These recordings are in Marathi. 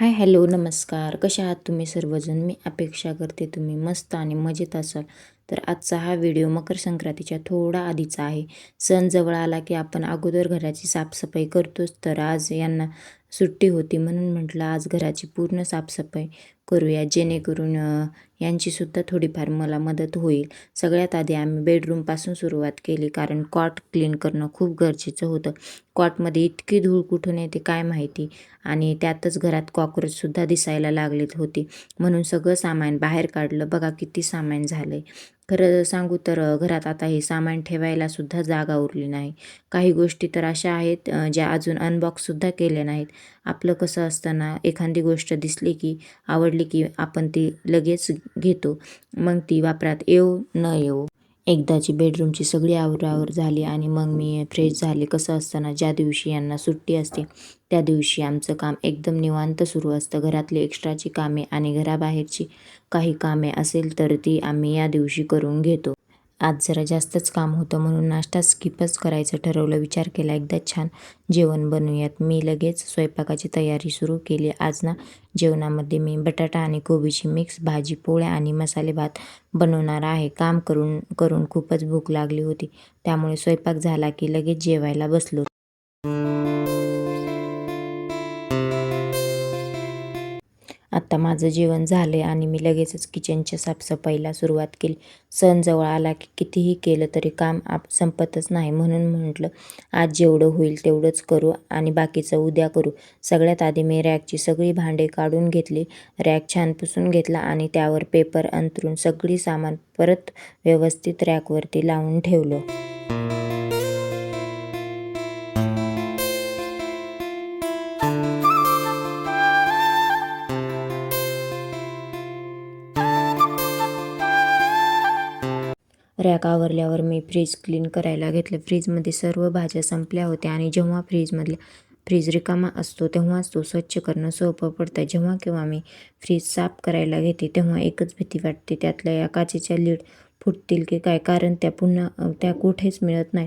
हाय हॅलो नमस्कार. कशा आहात तुम्ही सर्वजण? मी अपेक्षा करते तुम्ही मस्त आणि मजेत असाल. तर आजचा हा व्हिडिओ मकर संक्रांतीच्या थोडा आधीचा आहे. सण जवळ आला की आपण अगोदर घराची साफसफाई करतोच. तर आज यांना सुट्टी होती म्हणून म्हटलं आज घराची पूर्ण साफसफाई करूया जेणेकरून यांचीसुद्धा थोडीफार मला मदत होईल. सगळ्यात आधी आम्ही बेडरूमपासून सुरुवात केली कारण कॉट क्लीन करणं खूप गरजेचं होतं. कॉटमध्ये इतकी धूळ कुठून येते काय माहिती? आणि त्यातच घरात कॉक्रोचसुद्धा दिसायला लागलीत होती. म्हणून सगळं सामान बाहेर काढलं. बघा किती सामान झालं आहे खरं सांगू तर घरात आता हे सामान ठेवायला सुद्धा जागा उरली नाही. काही गोष्टी तर अशा आहेत ज्या अजून अनबॉक्ससुद्धा केल्या नाहीत. आपलं कसं असताना एखादी गोष्ट दिसली की आवडली की आपण ती लगेच घेतो. मग ती वापरात येऊ न येऊ. एकदाची बेडरूमची सगळी आवरावर झाली आणि मग मी फ्रेश झाले. कसं असताना ज्या दिवशी यांना सुट्टी असते त्या दिवशी आमचं काम एकदम निवांत सुरू असतं. घरातली एक्स्ट्राची कामे आणि घराबाहेरची काही कामे असेल तर ती आम्ही या दिवशी करून घेतो. आज जरा जास्तच काम होतं म्हणून नाश्ता स्किपच करायचं ठरवलं. विचार केला एकदा छान जेवण बनवूयात. मी लगेच स्वयंपाकाची तयारी सुरू केली. आज ना जेवणामध्ये मी बटाटा आणि कोबीची मिक्स भाजी पोळ्या आणि मसाले भात बनवणार आहे. काम करून करून खूपच भूक लागली होती. त्यामुळे स्वयंपाक झाला की लगेच जेवायला बसलो. आता माझं जेवण झालं आणि मी लगेचच किचनच्या साफसफाईला सुरुवात केली. सण जवळ आला की कितीही केलं तरी काम आप संपतच नाही म्हणून म्हटलं आज जेवढं होईल तेवढंच करू आणि बाकीचं उद्या करू. सगळ्यात आधी मी रॅकची सगळी भांडे काढून घेतली. रॅक छान पुसून घेतला आणि त्यावर पेपर अंतरून सगळी सामान परत व्यवस्थित रॅकवरती लावून ठेवलं. रॅक आवरल्यावर मी फ्रीज क्लीन करायला घेतलं. फ्रीजमध्ये सर्व भाज्या संपल्या होत्या आणि जेव्हा फ्रीजमधल्या फ्रीज रिकामा असतो तेव्हाच तो स्वच्छ करणं सोपं पडतं. जेव्हा केव्हा मी फ्रीज साफ करायला घेते तेव्हा एकच भीती वाटते त्यातल्या या काचेच्या लीड फुटतील की काय? कारण त्या पुन्हा त्या कुठेच मिळत नाही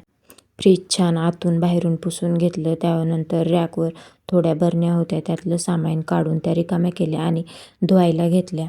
फ्रीज छान आतून बाहेरून पुसून घेतलं. त्यानंतर रॅकवर थोड्या बरण्या होत्या. त्यातलं सामान काढून त्या रिकाम्या केल्या आणि धुवायला घेतल्या.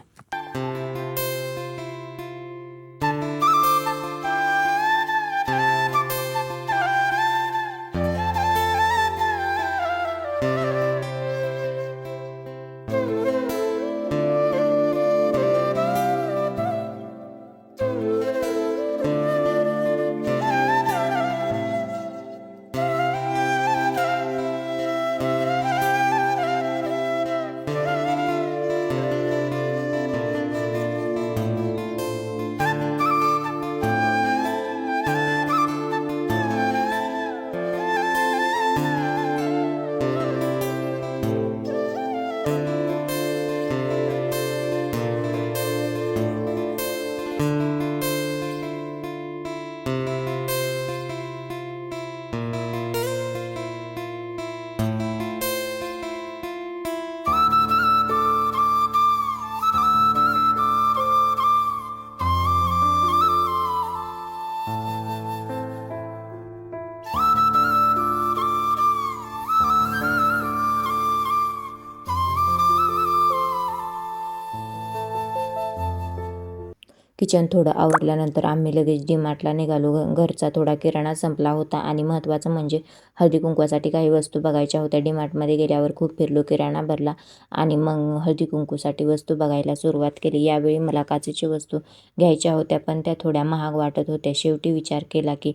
किचन थोडं आवरल्यानंतर आम्ही लगेच डीमार्टला निघालो. घरचा थोडा किराणा संपला होता आणि महत्त्वाचं म्हणजे हळदी कुंकवासाठी काही वस्तू बघायच्या होत्या. डीमार्टमध्ये गेल्यावर खूप फिरलो किराणा भरला आणि मग हळदी कुंकूसाठी वस्तू बघायला सुरुवात केली. यावेळी मला काचेची वस्तू घ्यायच्या होत्या पण त्या थोड्या महाग वाटत होत्या. शेवटी विचार केला की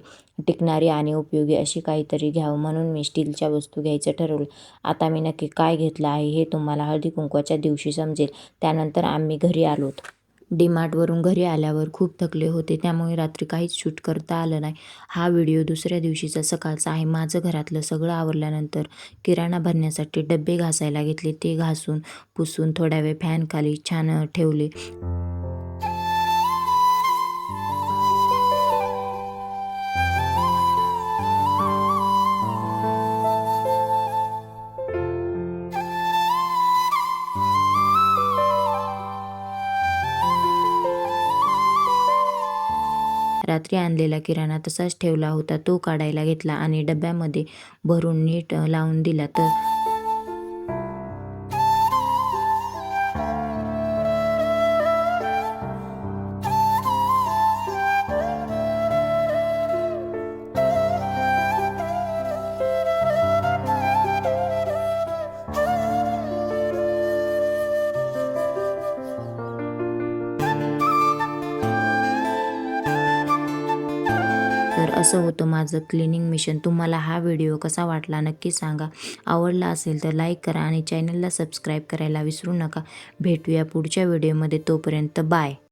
टिकणारी आणि उपयोगी अशी काहीतरी घ्यावं म्हणून मी स्टीलच्या वस्तू घ्यायचं ठरवलं. आता मी नक्की काय घेतलं आहे हे तुम्हाला हळदी कुंकवाच्या दिवशी समजेल. त्यानंतर आम्ही घरी आलोत. डीमार्टवरून घरी आल्यावर खूप थकले होते. त्यामुळे रात्री काहीच शूट करता आलं नाही. हा व्हिडिओ दुसऱ्या दिवशीचा सकाळचा आहे. माझं घरातलं सगळं आवरल्यानंतर किराणा भरण्यासाठी डबे घासायला घेतले. ते घासून पुसून थोड्या वेळ फॅनखाली छान ठेवले. रात्री आणलेला किराणा तसाच ठेवला होता. तो काढायला घेतला आणि डब्यामध्ये भरून नीट लावून दिला. तर असं होतं माझं क्लिनिंग मिशन तुम्हाला हा व्हिडिओ कसा वाटला? नक्की सांगा. आवडला असेल तर लाईक करा आणि चॅनलला सबस्क्राईब करायला विसरू नका. भेटूया पुढच्या व्हिडिओमध्ये तोपर्यंत बाय